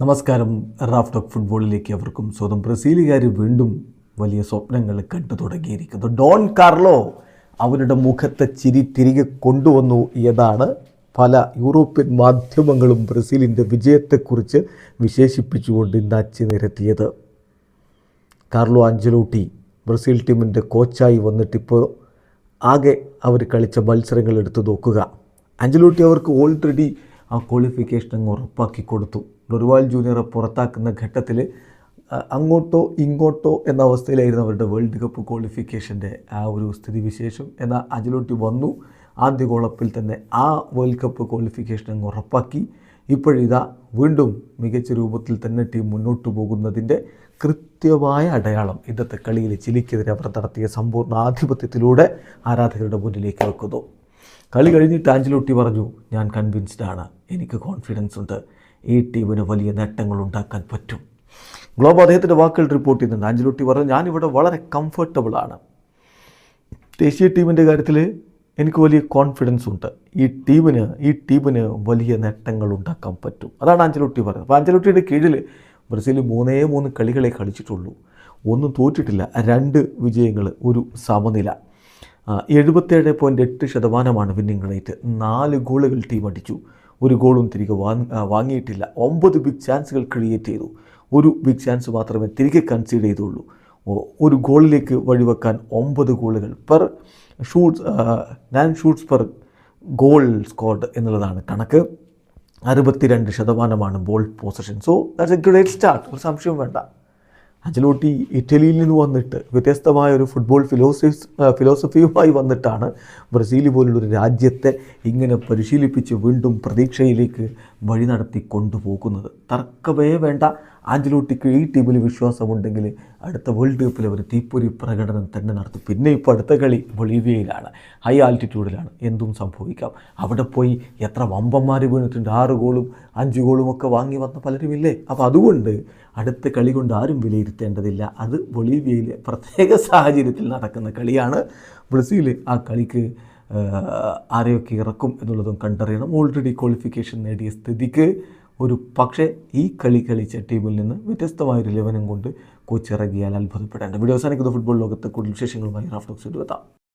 നമസ്കാരം. Raf talk ഫുട്ബോളിലേക്ക് അവർക്കും സ്വന്തം ബ്രസീലുകാർ വീണ്ടും വലിയ സ്വപ്നങ്ങൾ കണ്ടു തുടങ്ങിയിരിക്കുന്നു. ഡോൺ കാർലോ അവരുടെ മുഖത്തെ ചിരി തിരികെ കൊണ്ടുവന്നു എന്നാണ് പല യൂറോപ്യൻ മാധ്യമങ്ങളും ബ്രസീലിന്റെ വിജയത്തെക്കുറിച്ച് വിശേഷിപ്പിച്ചുകൊണ്ട് ഇന്ന് അച്ചു നിരത്തിയത്. കാർലോ അഞ്ചലോട്ടി ബ്രസീൽ ടീമിന്റെ കോച്ചായി വന്നിട്ടിപ്പോൾ ആകെ അവർ കളിച്ച മത്സരങ്ങൾ എടുത്തു നോക്കുക. അഞ്ചലോട്ടി അവർക്ക് ഓൾറെഡി ആ ക്വാളിഫിക്കേഷൻ അങ്ങ് ഉറപ്പാക്കി കൊടുത്തു. ഡൊറിവാൾ ജൂനിയറെ പുറത്താക്കുന്ന ഘട്ടത്തിൽ അങ്ങോട്ടോ ഇങ്ങോട്ടോ എന്ന അവസ്ഥയിലായിരുന്നു അവരുടെ വേൾഡ് കപ്പ് ക്വാളിഫിക്കേഷന്റെ ആ ഒരു സ്ഥിതിവിശേഷം. എന്നാൽ അതിലോട്ട് വന്നു. ആദ്യ കോളപ്പിൽ തന്നെ ആ വേൾഡ് കപ്പ് ക്വാളിഫിക്കേഷൻ അങ്ങ് ഉറപ്പാക്കി. ഇപ്പോഴിതാ വീണ്ടും മികച്ച രൂപത്തിൽ തന്നെ ടീം മുന്നോട്ട് പോകുന്നതിന്റെ കൃത്യമായ അടയാളം ഇന്നത്തെ കളിയിൽ ചിലിക്കെതിരെ അവർ നടത്തിയ സമ്പൂർണ ആധിപത്യത്തിലൂടെ ആരാധകരുടെ മുന്നിലേക്ക് വെക്കുന്നു. കളി കഴിഞ്ഞിട്ട് ആഞ്ചലോട്ടി പറഞ്ഞു ഞാൻ കൺവിൻസ്ഡ് ആണ്. എനിക്ക് കോൺഫിഡൻസ് ഉണ്ട്. ഈ ടീമിന് വലിയ നേട്ടങ്ങൾ ഉണ്ടാക്കാൻ പറ്റും. ഗ്ലോബ് അദ്ദേഹത്തിന്റെ വാക്കുകൾ റിപ്പോർട്ട് ചെയ്യുന്നുണ്ട്. ആഞ്ചലോട്ടി പറഞ്ഞു ഞാനിവിടെ വളരെ കംഫർട്ടബിളാണ് ദേശീയ ടീമിന്റെ കാര്യത്തിൽ എനിക്ക് വലിയ കോൺഫിഡൻസ് ഉണ്ട്. ഈ ടീമിന് ഈ ടീമിന് വലിയ നേട്ടങ്ങൾ ഉണ്ടാക്കാൻ പറ്റും. അതാണ് ആഞ്ചലോട്ടി പറയുന്നത് അപ്പോൾ ആഞ്ചലോട്ടിയുടെ കീഴിൽ ബ്രസീൽ മൂന്നേ മൂന്ന് കളികളെ കളിച്ചിട്ടുള്ളൂ. ഒന്നും തോറ്റിട്ടില്ല. രണ്ട് വിജയങ്ങൾ ഒരു സമനില. എഴുപത്തേഴ് പോയിന്റ് എട്ട് ശതമാനമാണ് വിന്നിംഗ് റേറ്റ്. നാല് ഗോളുകൾ ടീം അടിച്ചു. ഒരു ഗോളും തിരികെ വാങ്ങിയിട്ടില്ല. ഒമ്പത് ബിഗ് ചാൻസുകൾ ക്രിയേറ്റ് ചെയ്തു. ഒരു ബിഗ് ചാൻസ് മാത്രമേ തിരികെ കൺസീഡ് ചെയ്തുള്ളൂ. ഒരു ഗോളിലേക്ക് വഴിവെക്കാൻ ഒമ്പത് ഗോളുകൾ per shoots nine shoots per goal scored എന്നുള്ളതാണ് കണക്ക്. അറുപത്തിരണ്ട് ശതമാനമാണ് ball possession so that's a great start ഒരു സംശയവും വേണ്ട. അഞ്ചലോട്ടി ഇറ്റലിയിൽ നിന്ന് വന്നിട്ട് വ്യത്യസ്തമായ ഒരു ഫുട്ബോൾ ഫിലോസഫി ഫിലോസഫിയുമായി വന്നിട്ടാണ് ബ്രസീൽ പോലുള്ളൊരു രാജ്യത്തെ ഇങ്ങനെ പരിശീലിപ്പിച്ച് വീണ്ടും പ്രതീക്ഷയിലേക്ക് വഴി നടത്തി കൊണ്ടുപോകുന്നത്. തർക്കമേ വേണ്ട. ആഞ്ചലോട്ടിക്ക് ഈ ടീമിൽ വിശ്വാസമുണ്ടെങ്കിൽ അടുത്ത വേൾഡ് കപ്പിൽ അവർ തീപ്പൊരി പ്രകടനം തന്നെ നടത്തും. പിന്നെ ഇപ്പോൾ അടുത്ത കളി ബൊളീവിയയിലാണ്. ഹൈ ആൾട്ടിറ്റ്യൂഡിലാണ് എന്തും സംഭവിക്കാം. അവിടെ പോയി എത്ര വമ്പന്മാർ വീണിട്ടുണ്ട്. ആറ് ഗോളും അഞ്ച് ഗോളും ഒക്കെ വാങ്ങി വന്ന പലരുമില്ലേ? അപ്പോൾ അതുകൊണ്ട് അടുത്ത കളി കൊണ്ട് ആരും വിലയിരുത്തേണ്ടതില്ല അത് ബൊളീവിയയിലെ പ്രത്യേക സാഹചര്യത്തിൽ നടക്കുന്ന കളിയാണ്. ബ്രസീൽ ആ കളിക്ക് ആരെയൊക്കെ ഇറക്കും എന്നുള്ളതും കണ്ടറിയണം. ഓൾറെഡി ക്വാളിഫിക്കേഷൻ നേടിയ സ്ഥിതിക്ക് ഒരു പക്ഷേ ഈ കളി കളിച്ച ടീമിൽ നിന്ന് വ്യത്യസ്തമായൊരു ലെവനും കൊണ്ട് കോച്ച് ഇറങ്ങിയാൽ അത്ഭുതപ്പെടേണ്ട. വീഡിയോ അവസാനിക്കുന്ന. ഫുട്ബോൾ ലോകത്ത് കൂടുതൽ വിശേഷങ്ങളുമായി റാഫ്റ്റോക്സ് എത്താം.